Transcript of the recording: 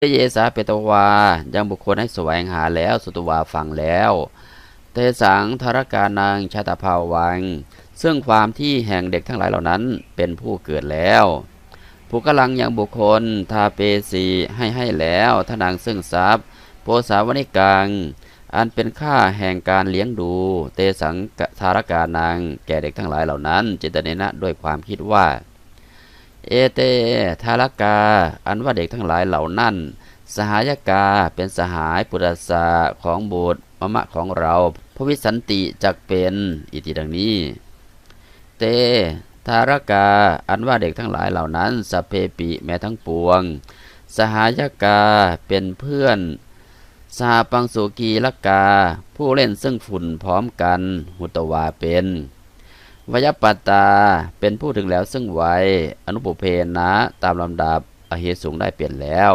เยสาเปตวา ยังบุคคลให้แสวงหาแล้ว สุตวาฟังแล้ว เตสังธารกานังชาตภาวัง ซึ่งความที่แห่งเด็กทั้งหลายเหล่านั้นเป็นผู้เกิดแล้วผู้กำลังยังบุคคล ทาเปสีให้ให้แล้วทนังซึ่งทรัพย์โพสาวนิกัง อันเป็นค่าแห่งการเลี้ยงดู เตสังธารกานัง แก่เด็กทั้งหลายเหล่านั้นจิตเนนะด้วยความคิดว่า เอเตทารกา อันว่าเด็กทั้งหลายเหล่านั้น สหายกาเป็นสหายปุรสาของบุตรมะมะของเราพระวิสันติจักเป็นอิติดังนี้ เตทารกา อันว่าเด็กทั้งหลายเหล่านั้นสเพปิแม้ทั้งปวง สหายกาเป็นเพื่อนสหปังสุกีลกา ผู้เล่นซึ่งฝุ่นพร้อมกัน หุตวาเป็น วยปัตตาเป็นผู้ถึงแล้วซึ่งไวอนุปเพนะ ตามลำดับอเหตุสูงได้เปลี่ยนแล้ว